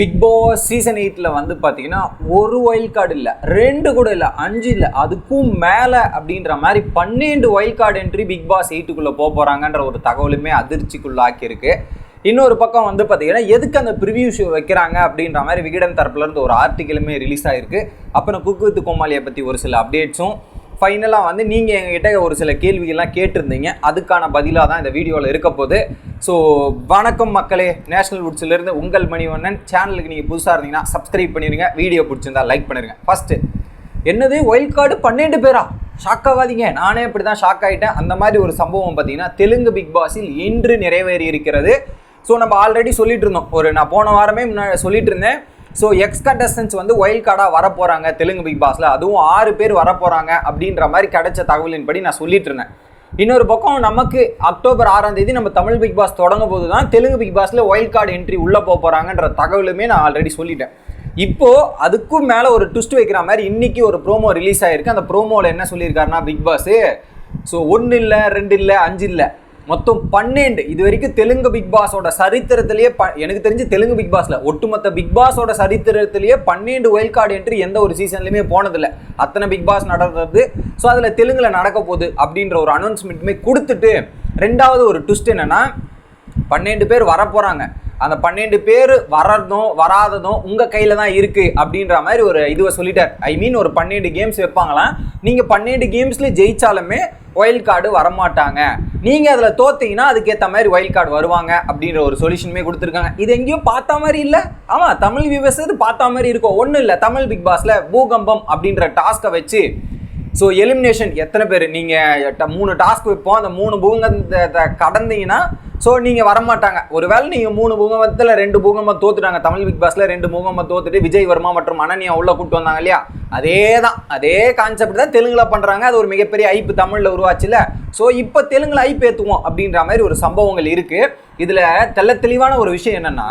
Big Boss season எயிட்டில் வந்து பார்த்தீங்கன்னா ஒரு ஒயில் கார்டு இல்லை ரெண்டு கூட இல்லை அஞ்சு இல்லை அதுக்கும் மேலே அப்படின்ற மாதிரி பன்னெண்டு wild card entry Bigg Boss எயிட்டுக்குள்ளே போக போகிறாங்கன்ற ஒரு தகவலுமே அதிர்ச்சிக்குள்ளாக்கியிருக்கு. இன்னொரு பக்கம் வந்து பார்த்தீங்கன்னா எதுக்கு அந்த ப்ரிவியூ ஷோ வைக்கிறாங்க அப்படின்ற மாதிரி விகடன் தரப்புலேருந்து ஒரு ஆர்டிக்கலுமே ரிலீஸ் ஆகிருக்கு அப்புறம் குக் வித் கோமாளியை பற்றி ஒரு சில அப்டேட்ஸும் ஃபைனலாக வந்து நீங்கள் எங்ககிட்ட ஒரு சில கேள்விகள்லாம் கேட்டிருந்தீங்க. அதுக்கான பதிலாக தான் இந்த வீடியோவில் இருக்க போது ஸோ வணக்கம் மக்களே. நேஷனல் வுட்ஸ்லேருந்து உங்கள் மணிவண்ணன். சேனலுக்கு நீங்கள் புதுசாக இருந்தீங்கன்னா சப்ஸ்கிரைப் பண்ணிடுங்க வீடியோ பிடிச்சிருந்தா லைக் பண்ணிடுங்க ஃபஸ்ட்டு என்னது ஒயில்ட் கார்டு பன்னெண்டு பேரா? ஷாக் ஆகாதீங்க. நானே இப்படி தான் ஷாக் ஆகிட்டேன் அந்த மாதிரி ஒரு சம்பவம் பார்த்தீங்கன்னா தெலுங்கு பிக் பாஸில் இன்று நிறைவேறி இருக்கிறது ஸோ நம்ம ஆல்ரெடி சொல்லிட்டு இருந்தோம். ஒரு நான் போன வாரமே முன்னாடி சொல்லிட்டு இருந்தேன். ஸோ எக்ஸ் கண்டஸ்டன்ஸ் வந்து ஒயில் கார்டாக வரப்போகிறாங்க தெலுங்கு பிக் பாஸில் அதுவும் ஆறு பேர் வரப்போகிறாங்க அப்படின்ற மாதிரி கிடைச்ச தகவலின்படி நான் சொல்லிட்டு இருந்தேன். இன்னொரு பக்கம் நமக்கு அக்டோபர் ஆறாம் தேதி நம்ம தமிழ் பிக் பாஸ் தொடங்கும் போது தான் தெலுங்கு பிக் பாஸில் ஒயில் கார்டு என்ட்ரி உள்ளே போக போகிறாங்கன்ற தகவலுமே நான் ஆல்ரெடி சொல்லிட்டேன். இப்போது அதுக்கும் மேலே ஒரு ட்விஸ்ட் வைக்கிற மாதிரி இன்றைக்கி ஒரு ப்ரோமோ ரிலீஸ் ஆகிருக்கு அந்த ப்ரோமோவில் என்ன சொல்லியிருக்காருன்னா பிக் பாஸு ஸோ ஒன்று இல்லை ரெண்டு இல்லை அஞ்சு இல்லை. மொத்தம் பன்னெண்டு. இது வரைக்கும் தெலுங்கு பிக் பாஸோட சரித்திரத்திலேயே ப எனக்கு தெரிஞ்சு தெலுங்கு பிக் பாஸ்ல ஒட்டுமொத்த பிக் பாஸோட சரித்திரத்திலேயே பன்னெண்டு ஒயில் கார்டு என்ட்ரி எந்த ஒரு சீசன்லையுமே போனதில்லை. அத்தனை பிக் பாஸ் நடந்தது. ஸோ அதில் தெலுங்குல நடக்க போகுது அப்படின்ற ஒரு அனௌன்ஸ்மெண்ட்டுமே கொடுத்துட்டு ரெண்டாவது ஒரு ட்விஸ்ட் என்னன்னா பன்னெண்டு பேர் வரப்போகிறாங்க அந்த பன்னெண்டு பேர் வர்றதும் வராததும் உங்கள் கையில் தான் இருக்குது அப்படின்ற மாதிரி ஒரு இதுவை சொல்லிட்டார். ஐ மீன் ஒரு பன்னெண்டு கேம்ஸ் வைப்பாங்களாம். நீங்கள் பன்னெண்டு கேம்ஸில் ஜெயித்தாலுமே ஒயில் கார்டு வரமாட்டாங்க. நீங்கள் அதில் தோத்தீங்கன்னா அதுக்கேற்ற மாதிரி ஒயில் கார்டு வருவாங்க அப்படின்ற ஒரு சொல்யூஷனுமே கொடுத்துருக்காங்க. இது எங்கேயோ பார்த்த மாதிரி இல்லை. ஆமாம் தமிழ் வியூவர்ஸ் இது பார்த்த மாதிரி இருக்கும். ஒன்றும் இல்லை. தமிழ் பிக் பாஸில் பூகம்பம் அப்படின்ற டாஸ்க்கை வச்சு ஸோ எலிமினேஷன் எத்தனை பேர்? நீங்கள் மூணு டாஸ்க் வைப்போம். அந்த மூணு பூகம்பத்தை கடந்தீங்கன்னா ஸோ நீங்கள் வரமாட்டாங்க. ஒருவேளை நீங்கள் மூணு பூகம்பத்தில் ரெண்டு பூகம்பம் தோத்துட்டாங்க. தமிழ் பிக் பாஸில் ரெண்டு பூகம்பம் தோத்துட்டு விஜய் வர்மா மற்றும் அனன்யா உள்ள கூட்டு வந்தாங்க இல்லையா? அதே தான் அதே கான்செப்ட் தான் தெலுங்குல பண்ணுறாங்க அது ஒரு மிகப்பெரிய ஐப்பு தமிழில் உருவாச்சுல. ஸோ இப்போ தெலுங்குல ஐப்பு ஏற்றுவோம் அப்படின்ற மாதிரி ஒரு சம்பவங்கள் இருக்குது இதில் தெல்ல தெளிவான ஒரு விஷயம் என்னென்னா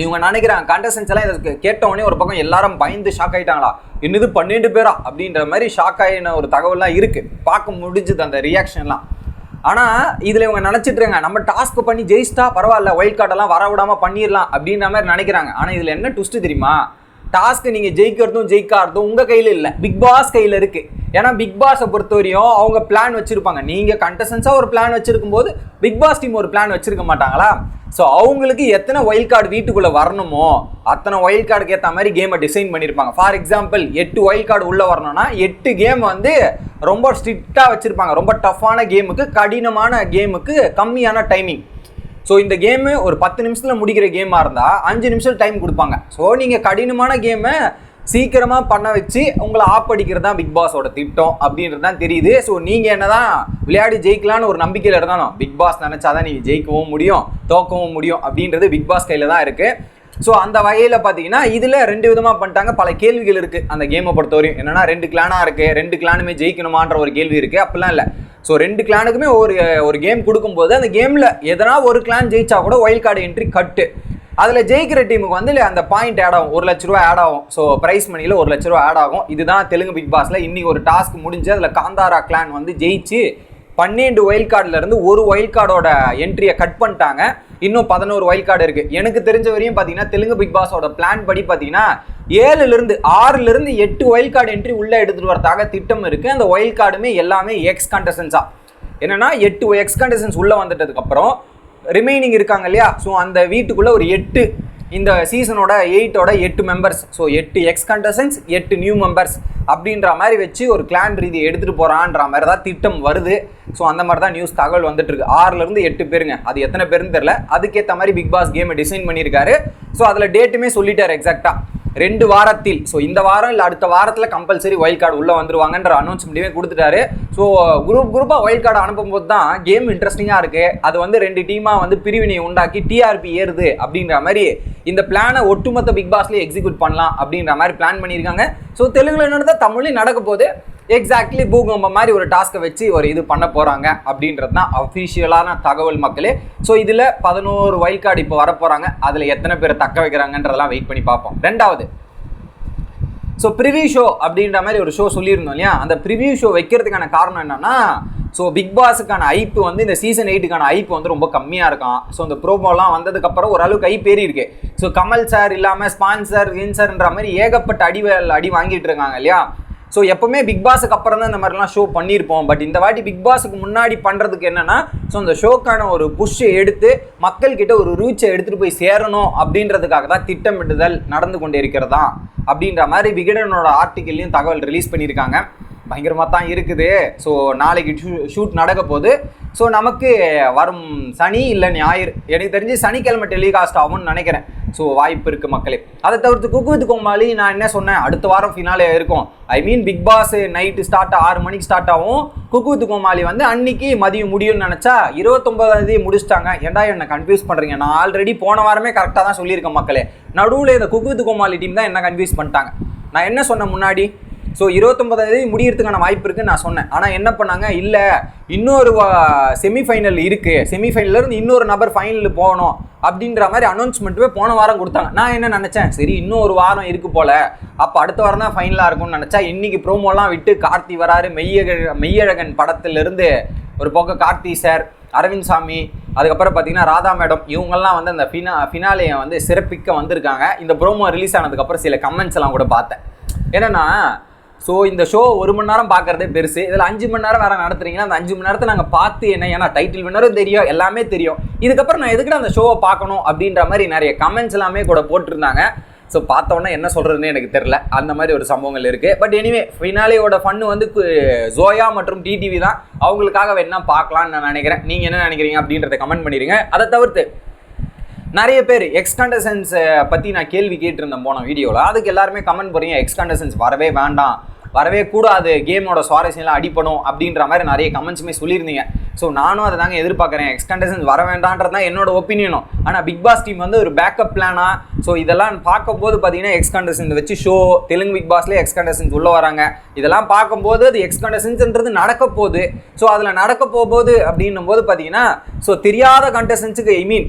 இவங்க நினைக்கிறாங்க கண்டசன்ஸ் எல்லாம் இதை கேட்ட உடனே ஒரு பக்கம் எல்லாரும் பயந்து ஷாக் ஆகிட்டாங்களா என்னது பன்னெண்டு பேரா? அப்படின்ற மாதிரி ஷாக் ஆகின ஒரு தகவல்லாம் இருக்குது பார்க்க முடிஞ்சுது அந்த ரியாக்ஷன்லாம் ஆனால் இதில் இவங்க நினச்சிட்ருங்க நம்ம டாஸ்க் பண்ணி ஜெயிச்சிட்டா பரவாயில்ல ஒயிட் கார்டெல்லாம் வர விடாம பண்ணிடலாம் அப்படின்ற மாதிரி நினைக்கிறாங்க. ஆனால் இதில் என்ன ட்விஸ்ட்டு தெரியுமா? டாஸ்க் நீங்கள் ஜெயிக்கிறதும் ஜெயிக்காததும் உங்கள் கையில் இல்லை. பிக் பாஸ் கையில் இருக்குது ஏன்னா பிக் பாஸை பொறுத்தவரையும் அவங்க பிளான் வச்சுருப்பாங்க. நீங்கள் கண்டஸ்டன்ஸாக ஒரு பிளான் வச்சிருக்கும் போது பிக் பாஸ் டீம் ஒரு பிளான் வச்சிருக்க மாட்டாங்களா? ஸோ அவங்களுக்கு எத்தனை ஒயில் கார்டு வீட்டுக்குள்ளே வரணுமோ அத்தனை ஒயில் கார்டுக்கு ஏற்ற மாதிரி கேமை டிசைன் பண்ணியிருப்பாங்க ஃபார் எக்ஸாம்பிள் எட்டு ஒயில் கார்டு உள்ளே வரணும்னா எட்டு கேம் வந்து ரொம்ப ஸ்ட்ரிக்டாக வச்சுருப்பாங்க. ரொம்ப டஃப்பான கேமுக்கு கடினமான கேமுக்கு கம்மியான டைமிங் ஸோ இந்த கேமு ஒரு பத்து நிமிஷத்தில் முடிக்கிற கேமாக இருந்தால் அஞ்சு நிமிஷம் டைம் கொடுப்பாங்க. ஸோ நீங்கள் கடினமான கேமை சீக்கிரமாக பண்ண வச்சு உங்களை ஆப் அடிக்கிறது தான் பிக் பாஸோட திட்டம் அப்படின்றது தான் தெரியுது. ஸோ நீங்கள் என்ன தான் விளையாடி ஜெயிக்கலான்னு ஒரு நம்பிக்கையில் இருந்தாலும் பிக் பாஸ் நினச்சா தான் நீங்கள் ஜெயிக்கவும் முடியும் தோக்கவும் முடியும் அப்படின்றது பிக் பாஸ் கையில் தான் இருக்குது ஸோ அந்த வகையில் பார்த்தீங்கன்னா இதில் ரெண்டு விதமாக பண்ணிட்டாங்க. பல கேள்விகள் இருக்குது அந்த கேமை பொறுத்தவரையும். என்னென்னா ரெண்டு கிளானாக இருக்குது ரெண்டு கிளானுமே ஜெயிக்கணுமான்ற ஒரு கேள்வி இருக்குது அப்படிலாம் இல்லை. ஸோ ரெண்டு கிளானுக்குமே ஒரு ஒரு கேம் கொடுக்கும்போது அந்த கேமில் எதனா ஒரு கிளான் ஜெயிச்சா கூட ஒயில் கார்டு என்ட்ரி கட்டு அதில் ஜெயிக்கிற டீமுக்கு வந்து அந்த பாயிண்ட் ஆட் ஆகும். ஒரு லட்ச ரூபா ஆட் ஆகும். ஸோ ப்ரைஸ் மணியில் ஒரு லட்ச ரூபா ஆட் ஆகும். இதுதான் தெலுங்கு பிக் பாஸில் இன்னைக்கு ஒரு டாஸ்க் முடிஞ்சு அதில் காந்தாரா கிளான் வந்து ஜெயிச்சு பன்னெண்டு ஒயில் கார்டில் இருந்து ஒரு ஒயில் கார்டோட என்ட்ரியை கட் பண்ணிட்டாங்க. இன்னும் பதினோரு ஒயில் கார்டு இருக்குது எனக்கு தெரிஞ்ச வரையும் பார்த்தீங்கன்னா தெலுங்கு பிக் பாஸோட பிளான் படி பார்த்தீங்கன்னா ஏழுலேருந்து ஆறுலேருந்து எட்டு ஒயில் கார்டு என்ட்ரி உள்ளே எடுத்துகிட்டு வரதாக திட்டம் இருக்குது அந்த ஒயில் கார்டுமே எல்லாமே எக்ஸ் கண்டசன்ஸாக என்னென்னா எட்டு எக்ஸ் கண்டசன்ஸ் உள்ளே வந்துட்டதுக்கப்புறம் ரிமைனிங் இருக்காங்க இல்லையா? ஸோ அந்த வீட்டுக்குள்ளே ஒரு எட்டு இந்த சீசனோட எயிட்டோட எட்டு மெம்பர்ஸ் ஸோ எட்டு எக்ஸ் கண்டசன்ஸ் எட்டு நியூ மெம்பர்ஸ் அப்படின்ற மாதிரி வச்சு ஒரு கிளான் ரீதியை எடுத்துகிட்டு போகிறான்ற மாதிரி தான் திட்டம் வருது. ஸோ அந்த மாதிரி தான் நியூஸ் தகவல் வந்துட்டுருக்கு. ஆறுலேருந்து எட்டு பேருங்க. அது எத்தனை பேருன்னு தெரில அதுக்கேற்ற மாதிரி பிக் பாஸ் கேமை டிசைன் பண்ணியிருக்காரு. ஸோ அதில் டேட்டுமே சொல்லிட்டார் எக்ஸாக்டாக ரெண்டு வாரத்தில். ஸோ இந்த வாரம் இல்லை அடுத்த வாரத்தில் கம்பல்சரி ஒயில் கார்டு உள்ளே வந்துருவாங்கன்ற அனௌன்ஸ்மெண்ட்டுமே கொடுத்துட்டாரு. ஸோ குரூப் குரூப்பாக ஒயில் கார்டு அனுப்பும்போது தான் கேம் இன்ட்ரெஸ்டிங்காக இருக்குது அது வந்து ரெண்டு டீமாக வந்து பிரிவினை உண்டாக்கி டிஆர்பி ஏறுது அப்படின்ற மாதிரி இந்த பிளானை ஒட்டுமொத்த பிக் பாஸ்லேயே எக்ஸிக்யூட் பண்ணலாம் அப்படின்ற மாதிரி பிளான் பண்ணியிருக்காங்க. ஸோ தெலுங்குல நடந்தால் தமிழ்லையும் நடக்க போகுது. எக்ஸாக்ட்லி பூகம்பம் மாதிரி ஒரு டாஸ்க்கை வச்சு ஒரு இது பண்ண போகிறாங்க அப்படின்றது தான் அஃபிஷியலான தகவல் மக்களே. ஸோ இதில் பதினோரு வைல்ட் கார்டு இப்போ வர போகிறாங்க அதில் எத்தனை பேரை தக்க வைக்கிறாங்கன்றதெல்லாம் வெயிட் பண்ணி பார்ப்போம். ரெண்டாவது ஸோ ப்ரிவியூ ஷோ அப்படின்ற மாதிரி ஒரு ஷோ சொல்லியிருந்தோம் இல்லையா? அந்த ப்ரிவியூ ஷோ வைக்கிறதுக்கான காரணம் என்னன்னா ஸோ பிக் பாஸுக்கான ஐப்பு வந்து இந்த சீசன் எயிட்டுக்கான ஐப்பு வந்து ரொம்ப கம்மியாக இருக்கும். ஸோ இந்த ப்ரோமோலாம் வந்ததுக்கப்புறம் ஓரளவுக்கு ஐப் ஏறி இருக்கு ஸோ கமல் சார் இல்லாமல் ஸ்பான்சர் இன்சர்ன்ற மாதிரி ஏகப்பட்ட அடி அடி வாங்கிட்டு இருக்காங்க இல்லையா? ஸோ எப்பவுமே பிக் பாஸுக்கு அப்புறம் தான் இந்த மாதிரிலாம் ஷோ பண்ணியிருப்போம். பட் இந்த வாட்டி பிக் பாஸுக்கு முன்னாடி பண்ணுறதுக்கு என்னென்னா ஸோ அந்த ஷோக்கான ஒரு புஷ்ஷை எடுத்து மக்கள்கிட்ட ஒரு ரூச்சை எடுத்துகிட்டு போய் சேரணும் அப்படின்றதுக்காக தான் திட்டமிடுதல் நடந்து கொண்டு இருக்கிறதா அப்படின்ற மாதிரி விகடனோட ஆர்டிக்கல்லையும் தகவல் ரிலீஸ் பண்ணியிருக்காங்க. பயங்கரமாக தான் இருக்குது. ஸோ நாளைக்கு ஷூட் நடக்க போகுது. ஸோ நமக்கு வரும் சனி இல்லை ஞாயிறு. எனக்கு தெரிஞ்சு சனிக்கிழமை டெலிகாஸ்ட் ஆகும்னு நினைக்கிறேன். ஸோ வாய்ப்பு இருக்குது மக்களே. அதை தவிர்த்து குக்கு வித் கோமாளி நான் என்ன சொன்னேன்? அடுத்த வாரம் ஃபினாலே இருக்கும். I mean Bigg Boss night start ஆறு மணிக்கு ஸ்டார்ட் ஆகும். குக்கு வித் கோமாளி வந்து அன்னைக்கு மதியம் முடியும்னு நினச்சா இருபத்தொம்பதாம் தேதி முடிச்சிட்டாங்க. ஏன்டா என்ன கன்ஃபியூஸ் பண்ணுறீங்க நான் ஆல்ரெடி போன வாரமே கரெக்டாக தான் சொல்லியிருக்கேன் மக்களே. நடுவில் இந்த குக்கு வித் கோமாளி டீம் தான் என்ன கன்ஃபியூஸ் பண்ணிட்டாங்க. நான் என்ன சொன்னேன் முன்னாடி? ஸோ இருபத்தொம்பதாம் தேதி முடியறதுக்கான வாய்ப்பு இருக்குன்னு நான் சொன்னேன். ஆனால் என்ன பண்ணாங்க? இல்லை இன்னொரு செமிஃபைனல் இருக்குது செமிஃபைனல்லேருந்து இன்னொரு நபர் ஃபைனல் போகணும் அப்படின்ற மாதிரி அனௌன்ஸ்மெண்ட்டுமே போன வாரம் கொடுத்தாங்க. நான் என்ன நினச்சேன்? சரி இன்னும் ஒரு வாரம் இருக்கு போல். அப்போ அடுத்த வாரம் தான் ஃபைனலாக இருக்கும்னு நினச்சா இன்றைக்கி ப்ரோமோலாம் விட்டு கார்த்தி வராரு. மெய்யக மெய்யழகன் படத்துலேருந்து ஒரு பக்கம் கார்த்தி சார் அரவிந்த் சாமி அதுக்கப்புறம் பார்த்தீங்கன்னா ராதா மேடம் இவங்கெல்லாம் வந்து அந்த ஃபினா ஃபினாலேயை வந்து சிறப்பிக்க வந்திருக்காங்க. இந்த ப்ரோமோ ரிலீஸ் ஆனதுக்கப்புறம் சில கமெண்ட்ஸ் எல்லாம் கூட பார்த்தேன். என்னன்னா ஸோ இந்த ஷோ ஒரு மணி நேரம் பார்க்குறதே பெருசு. இதில் அஞ்சு மணி நேரம் வேறு நடத்துறீங்கன்னா அந்த அஞ்சு மணி நேரத்தை நாங்கள் பார்த்து என்ன ஏன்னா டைட்டில் வின்னரும் தெரியும் எல்லாமே தெரியும். இதுக்கப்புறம் நான் எதுக்கு அந்த ஷோவை பார்க்கணும் அப்படின்ற மாதிரி நிறைய கமெண்ட்ஸ் எல்லாமே கூட போட்டிருந்தாங்க. ஸோ பார்த்தோன்னே என்ன சொல்கிறதுன்னு எனக்கு தெரில அந்த மாதிரி ஒரு சம்பவங்கள் இருக்குது பட் எனிவே ஃபினாலியோட ஃபன்னு வந்து ஜோயா மற்றும் டிடிவி தான். அவங்களுக்காக வேணா பார்க்கலாம்னு நான் நினைக்கிறேன். நீங்கள் என்ன நினைக்கிறீங்க அப்படின்றத கமெண்ட் பண்ணிடுங்க. அதை தவிர்த்து நிறைய பேர் எக்ஸ்கண்டசன்ஸை பற்றி நான் கேள்வி கேட்டிருந்தேன் போன வீடியோவில் அதுக்கு எல்லாருமே கமெண்ட் போகிறீங்க எக்ஸ்கண்டசன்ஸ் வரவே வேண்டாம். வரவே கூடாது. கேமோட சுவாரஸ்யம்லாம் அடிப்படும் அப்படின்ற மாதிரி நிறைய கமெண்ட்ஸுமே சொல்லியிருந்தீங்க. ஸோ நானும் அதை தாங்க எதிர்பார்க்குறேன். எக்ஸ் வர வேண்டான்றது தான் என்னோட ஒப்பீனியனும் ஆனால் பிக் பாஸ் டீம் வந்து ஒரு பேக்கப் பிளானா ஸோ இதெல்லாம் பார்க்கும்போது பார்த்தீங்கன்னா எக்ஸ் வச்சு ஷோ தெலுங்கு பிக் பாஸ்லேயே எக்ஸ்கண்டசன்ஸ் உள்ளே வராங்க. இதெல்லாம் பார்க்கும்போது அது எக்ஸ்கண்டசன்ஸ்ன்றது நடக்க போகுது. ஸோ அதில் நடக்க போகுது அப்படின்னும் போது பார்த்தீங்கன்னா ஸோ தெரியாத கண்டசன்ஸுக்கு ஐ மீன்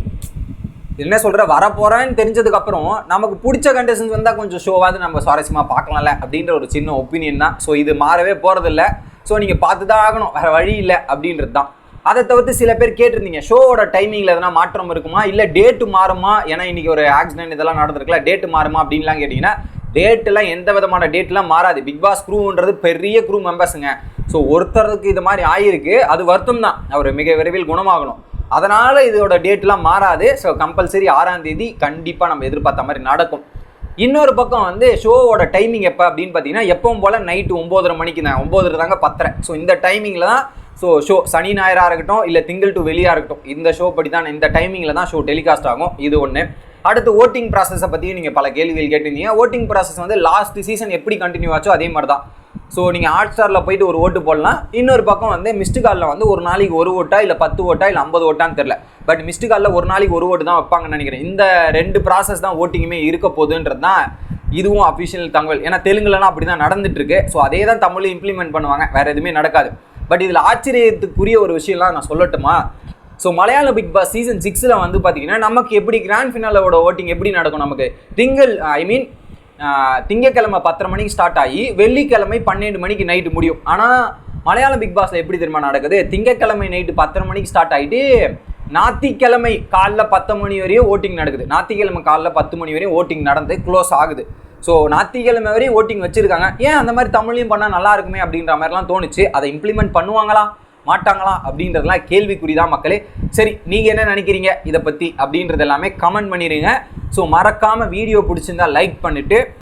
என்ன சொல்கிற வரப்போகிறேன்னு தெரிஞ்சதுக்கப்புறம் நமக்கு பிடிச்ச கண்டிஷன்ஸ் வந்தால் கொஞ்சம் ஷோவாவது நம்ம சுவாரஸ்யமாக பார்க்கலாம்ல அப்படின்ற ஒரு சின்ன ஒப்பீனியன் தான். ஸோ இது மாறவே போகிறதில்ல ஸோ நீங்கள் பார்த்து தான் ஆகணும். வேறு வழி இல்லை அப்படின்றது தான் அதை தவிர்த்து சில பேர் கேட்டிருந்தீங்க ஷோவோட டைமிங்கில் எதனா மாற்றம் இருக்குமா? இல்லை டேட்டு மாறுமா? ஏன்னா இன்றைக்கி ஒரு ஆக்சிடென்ட் இதெல்லாம் நடந்திருக்குல்ல டேட்டு மாறுமா அப்படின்லாம் கேட்டிங்கன்னா டேட்டெலாம் எந்த விதமான டேட்லாம் மாறாது. பிக் பாஸ் க்ரூன்றது பெரிய க்ரூ மெம்பர்ஸுங்க ஸோ ஒருத்தருக்கு இது மாதிரி ஆயிருக்கு. அது வருத்தம் தான் அவர் மிக விரைவில் குணமாகணும். அதனால் இதோட டேட்லாம் மாறாது. ஸோ கம்பல்சரி ஆறாம் தேதி கண்டிப்பாக நம்ம எதிர்பார்த்த மாதிரி நடக்கும். இன்னொரு பக்கம் வந்து ஷோவோட டைமிங் எப்போ அப்படின்னு பார்த்தீங்கன்னா எப்பவும் போல் நைட்டு ஒம்போதரை மணிக்கு தான். ஒம்போதரை தாங்க பத்தரை. ஸோ இந்த டைமிங்கில் தான் ஸோ ஷோ சனி ஞாயிறாக இருக்கட்டும் இல்லை திங்கள் டு வெளியாக இருக்கட்டும் இந்த ஷோ படி தான் இந்த டைமிங்கில் தான் ஷோ டெலிகாஸ்ட் ஆகும். இது ஒன்று அடுத்து ஓட்டிங் ப்ராசஸை பற்றியும் நீங்கள் பல கேள்விகள் கேட்டிருந்தீங்க. ஓட்டிங் ப்ராசஸ் வந்து லாஸ்ட் சீசன் எப்படி கண்டினியூ ஆச்சோ அதே மாதிரி தான் ஸோ நீங்கள் ஹாட் ஸ்டாரில் போயிட்டு ஒரு ஓட்டு போடலாம். இன்னொரு பக்கம் வந்து மிஸ்டு காலில் வந்து ஒரு நாளைக்கு ஒரு ஓட்டா இல்லை பத்து ஓட்டா இல்லை ஐம்பது ஓட்டான்னு தெரில பட் மிஸ்டு காலில் ஒரு நாளைக்கு ஒரு ஓட்டு தான் வைப்பாங்கன்னு நினைக்கிறேன். இந்த ரெண்டு ப்ராசஸ் தான் ஓட்டிங்குமே இருக்க போகுதுன்றது தான் இதுவும் அஃபிஷியல் தகவல். ஏன்னா தெலுங்குலலாம் அப்படி தான் நடந்துட்டுருக்கு ஸோ அதே தான் தமிழில் இம்ப்ளிமெண்ட் பண்ணுவாங்க. வேறு எதுவுமே நடக்காது. பட் இதில் ஆச்சரியத்துக்குரிய ஒரு விஷயம்லாம் நான் சொல்லட்டுமா? ஸோ மலையாள பிக் பாஸ் சீசன் சிக்ஸில் வந்து பார்த்தீங்கன்னா நமக்கு எப்படி கிராண்ட் ஃபினாலோட ஓட்டிங் எப்படி நடக்கும் நமக்கு? திங்கள் ஐ மீன் திங்கக்கிழமை பத்தரை மணிக்கு ஸ்டார்ட் ஆகி வெள்ளிக்கிழமை பன்னெண்டு மணிக்கு நைட்டு முடியும். ஆனால் மலையாளம் பிக் பாஸில் எப்படி தெரியுமா நடக்குது? திங்கக்கிழமை நைட்டு பத்தரை மணிக்கு ஸ்டார்ட் ஆகிட்டு ஞாத்திக்கிழமை காலைல பத்து மணி வரையும் ஓட்டிங் நடக்குது. ஞாத்திக்கிழமை காலைல பத்து மணி வரையும் ஓட்டிங் நடந்து க்ளோஸ் ஆகுது. ஸோ ஞாத்திக்கிழமை வரையும் ஓட்டிங் வச்சுருக்காங்க. ஏன் அந்த மாதிரி தமிழ்லையும் பண்ணால் நல்லா இருக்குமே அப்படின்ற மாதிரிலாம் தோணுச்சு. அதை இம்ப்ளிமெண்ட் பண்ணுவாங்களா? மாட்டாங்களா அப்படின்றதெல்லாம் கேள்விக்குறி தான் மக்களே. சரி நீங்கள் என்ன நினைக்கிறீங்க இதை பற்றி அப்படின்றது எல்லாமே கமெண்ட் பண்ணிடுங்க ஸோ மறக்காமல் வீடியோ பிடிச்சிருந்தா லைக் பண்ணிவிட்டு